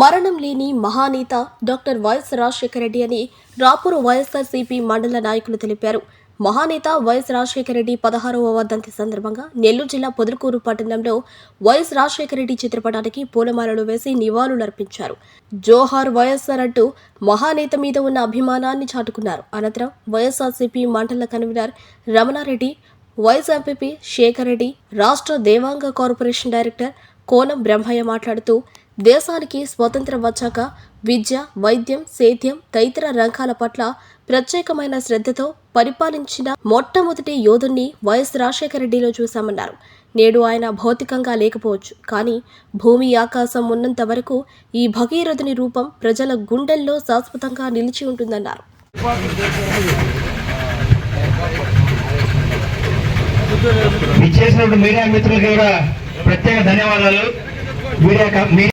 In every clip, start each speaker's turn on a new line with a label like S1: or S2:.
S1: మరణం లేని మహానేత డాక్టర్ వైఎస్ రాజశేఖర రెడ్డి అని రాపూర్ వైఎస్ఆర్సీపీ మండల నాయకులు తెలిపారు. మహానేత వైఎస్ రాజశేఖర రెడ్డి పదహారవ వర్ధంతి సందర్భంగా నెల్లూరు జిల్లా పొదలకూరు పట్టణంలో వైఎస్ రాజశేఖర రెడ్డి చిత్రపటానికి పూలమాలలు వేసి నివాళులర్పించారు జోహార్ వైఎస్ఆర్ అంటూ మహానేత మీద ఉన్న అభిమానాన్ని చాటుకున్నారు. అనంతరం వైఎస్ఆర్సీపీ మండల convener Ramanareddy YS MPP Shekhar Reddy రాష్ట్ర దేవాంగ కార్పొరేషన్ డైరెక్టర్ కోనం బ్రహ్మయ్య మాట్లాడుతూ దేశానికి స్వతంత్రం వచ్చాక విద్య వైద్యం సేద్యం తదితర రంగాల పట్ల ప్రత్యేకమైన శ్రద్ధతో పరిపాలించిన మొట్టమొదటి యోధుణ్ణి వైఎస్ రాజశేఖర రెడ్డిలో చూశామన్నారు. నేడు ఆయన భౌతికంగా లేకపోవచ్చు. కానీ భూమి ఆకాశం ఉన్నంత వరకు ఈ భగీరథుని రూపం ప్రజల గుండెల్లో శాశ్వతంగా నిలిచి ఉంటుందన్నారు.
S2: మీడియా మిత్రులకు కూడా ప్రత్యేక ధన్యవాదాలు. మీడియా క- మీడియా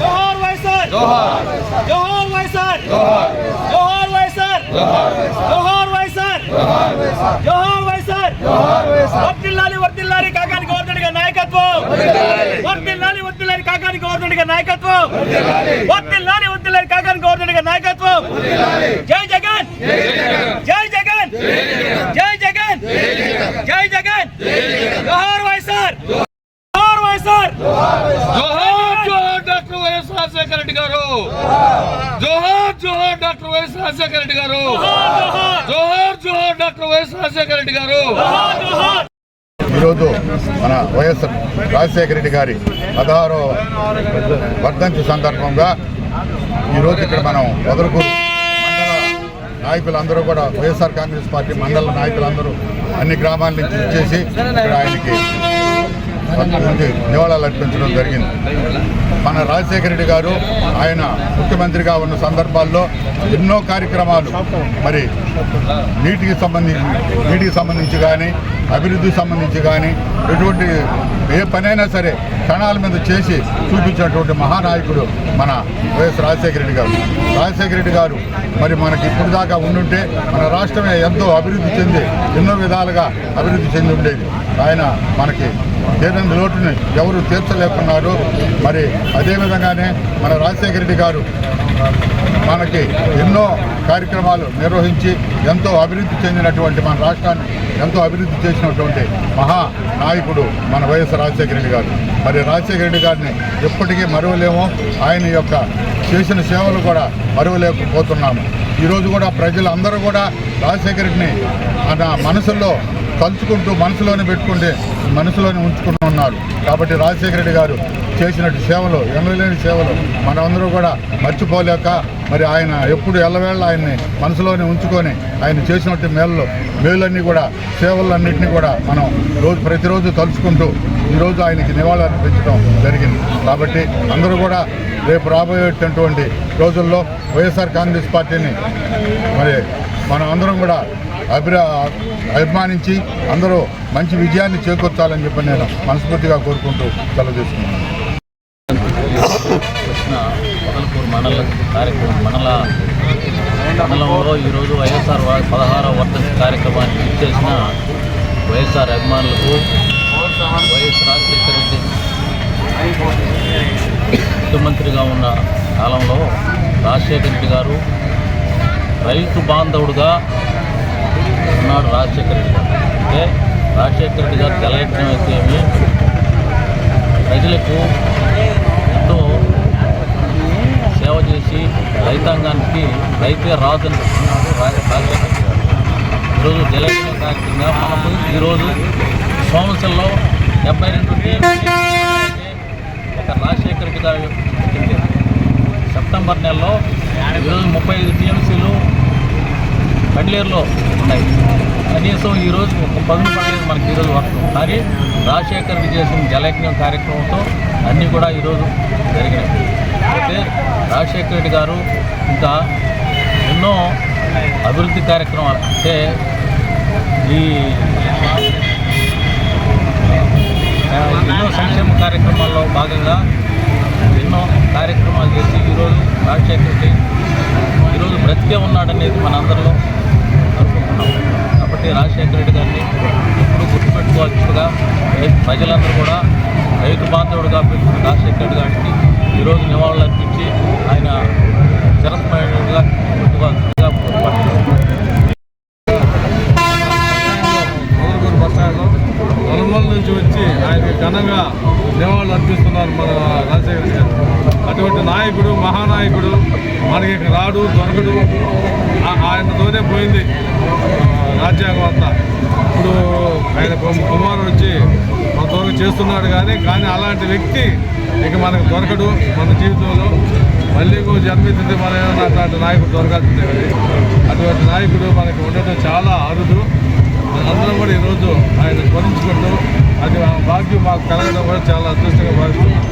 S3: జోహార్ వైఎస్ఆర్ జోహార్ జోహార్ వైఎస్ఆర్ జోహార్ జోహార్ వైఎస్ఆర్ జోహార్ వైఎస్ఆర్ జోహార్ వైఎస్ఆర్ వర్దిల్లాలి వర్దిల్లాలి కాకాని గవర్నమెంట్ గారి నాయకత్వం. వర్దిల్లాలి. వర్దిల్లాలి కాకాని గవర్నమెంట్ గారి నాయకత్వం. కాకాని గవర్నమెంట్ జగన్ జై జగన్ జై జగన్ జై జగన్ జోహార్ వైఎస్ఆర్ జోహార్ వైఎస్ఆర్
S4: జోహార్ జోహార్ డాక్టర్ వైఎస్ రాజశేఖర రెడ్డి గారు జోహార్ జోహార్ డాక్టర్ వైఎస్ రాజశేఖర రెడ్డి గారు. జోహార్ జోహార్ డాక్టర్ వైఎస్ రాజశేఖర రెడ్డి గారు.
S5: ఈరోజు మన వైఎస్ రాజశేఖర రెడ్డి గారి పదహారో వర్ధంతి సందర్భంగా ఈరోజు ఇక్కడ మనం వదలకు మండల నాయకులందరూ కూడా వైఎస్ఆర్ కాంగ్రెస్ పార్టీ మండల నాయకులందరూ అన్ని గ్రామాల నుంచి ఇచ్చేసి ఇక్కడ ఆయనకి నుంచి నివాళాలు అర్పించడం జరిగింది. మన రాజశేఖర రెడ్డి గారు ఆయన ముఖ్యమంత్రిగా ఉన్న సందర్భాల్లో ఎన్నో కార్యక్రమాలు మరి నీటికి సంబంధించి నీటికి సంబంధించి కానీ అభివృద్ధికి సంబంధించి కానీ ఎటువంటి ఏ పనైనా సరే క్షణాల మీద చేసి చూపించినటువంటి మహానాయకుడు మన వైఎస్ రాజశేఖర రెడ్డి గారు. రాజశేఖర రెడ్డి గారు మరి మనకి ఇప్పుడు దాకా ఉండుంటే మన రాష్ట్రమే ఎంతో అభివృద్ధి చెంది ఎన్నో విధాలుగా అభివృద్ధి చెంది ఉండేది. ఆయన మనకి ఏదైనా లోటుని ఎవరు తీర్చలేకున్నారు మరి అదేవిధంగానే మన రాజశేఖర రెడ్డి గారు మనకి ఎన్నో కార్యక్రమాలు నిర్వహించి ఎంతో అభివృద్ధి చెందినటువంటి మన రాష్ట్రాన్ని ఎంతో అభివృద్ధి చేసినటువంటి మహా నాయకుడు మన వైఎస్ రాజశేఖర రెడ్డి గారు. మరి రాజశేఖర రెడ్డి గారిని ఎప్పటికీ మరువలేము. ఆయన యొక్క చేసిన సేవలు కూడా మరువలేకపోతున్నాము. ఈరోజు కూడా ప్రజలందరూ కూడా రాజశేఖర రెడ్డిని మనసులో మనసుల్లో తలుచుకుంటూ మనసులోనే పెట్టుకుంటే మనసులోనే ఉంచుకుంటూ ఉన్నారు. కాబట్టి రాజశేఖర రెడ్డి గారు చేసినట్టు సేవలు ఎనలేని సేవలు మనమందరూ కూడా మర్చిపోలేక మరి ఆయన ఎప్పుడు ఎల్లవేళ ఆయన్ని మనసులోనే ఉంచుకొని ఆయన చేసినట్టు మేలు మేలన్నీ కూడా సేవలన్నింటినీ కూడా మనం రోజు ప్రతిరోజు తలుచుకుంటూ ఈరోజు ఆయనకి నివాళులు అర్పించడం జరిగింది. కాబట్టి అందరూ కూడా రేపు రాబోయేటటువంటి రోజుల్లో వైఎస్ఆర్ కాంగ్రెస్ పార్టీని మరి మనం అందరం కూడా అభిరా అభిమానించి అందరూ మంచి విజయాన్ని చేకూర్చాలని చెప్పి నేను మనస్ఫూర్తిగా కోరుకుంటూ తెలియజేస్తున్నాను
S6: కృష్ణ మొదలపూర్ మండల కార్యక్రమం మండల మండలంలో ఈరోజు వైఎస్ఆర్ పదహారవ వర్ధంతి కార్యక్రమానికి చేసిన వైఎస్ఆర్ అభిమానులకు వైఎస్ రాజశేఖర రెడ్డి ముఖ్యమంత్రిగా ఉన్న కాలంలో రాజశేఖర రెడ్డి గారు రైతు బాంధవుడుగా ఉన్నాడు రాజశేఖర రెడ్డి గారు. అంటే రాజశేఖర రెడ్డి గారు తెలయటం అయితే ఏమి? ప్రజలకు ఎంతో సేవ చేసి రైతాంగానికి రైతే రాజు అని చెప్తున్నాడు రాజశేఖర రెడ్డి గారు. ఈరోజు తెలంగాణ కార్యక్రమంగా మనకు ఈరోజు కౌన్సిల్లో డెబ్బై రెండు ఒక రాజశేఖర్ పుట్టింది. సెప్టెంబర్ నెలలో ఈరోజు ముప్పై ఐదు టీఎంసీలు బండ్లేరులో ఉన్నాయి. కనీసం ఈరోజు ఒక పదును పడలేదు మనకి ఈరోజు వర్షం కానీ రాజశేఖర్ చేసిన జలయజ్ఞం కార్యక్రమంతో అన్నీ కూడా ఈరోజు జరిగినాయి. అయితే రాజశేఖర రెడ్డి గారు ఇంకా ఎన్నో అభివృద్ధి కార్యక్రమాలు అంటే ఈ ఆ, ఎన్నో సంక్షేమ కార్యక్రమాల్లో భాగంగా ఎన్నో కార్యక్రమాలు చేసి ఈరోజు ఈరోజు బ్రతికే ఉన్నాడనేది మనందరిలో అనుకుంటున్నాం. కాబట్టి రాజశేఖర రెడ్డి గారిని ఎప్పుడు గుర్తుపెట్టుకోవచ్చుగా ప్రజలందరూ కూడా రైతు బాంధవుడుగా పిలిచిన రాజశేఖర రెడ్డి గారికి ఈరోజు నివాళులు అర్పించి ఆయన చిరస్మరణీయంగా
S4: మొదలుగూరు బస్టాండ్లో నుంచి వచ్చి ఆయనకి ఘనంగా నివాళులు అర్పిస్తున్నారు మన రాజశేఖర గారు. అటువంటి నాయకుడు మహానాయకుడు మనకి రాడు దొరకడు. ఆయనతోనే పోయింది రాజ్యాంగం అంతా. ఇప్పుడు ఆయన కుమారుడు వచ్చి కొంతవరకు చేస్తున్నాడు కానీ కానీ అలాంటి వ్యక్తి ఇక మనకు దొరకడు మన జీవితంలో. మళ్ళీ ఇంకో జన్మెత్తితే మన ఏమైనా అట్లాంటి నాయకుడు దొరకాల్సిందే కానీ అటువంటి నాయకుడు మనకు ఉండటం చాలా అరుదు. అందరం కూడా ఈరోజు ఆయన స్మరించుకుంటూ అది భాగ్యం మాకు కలగడం కూడా చాలా అదృష్టంగా భావిస్తున్నాం.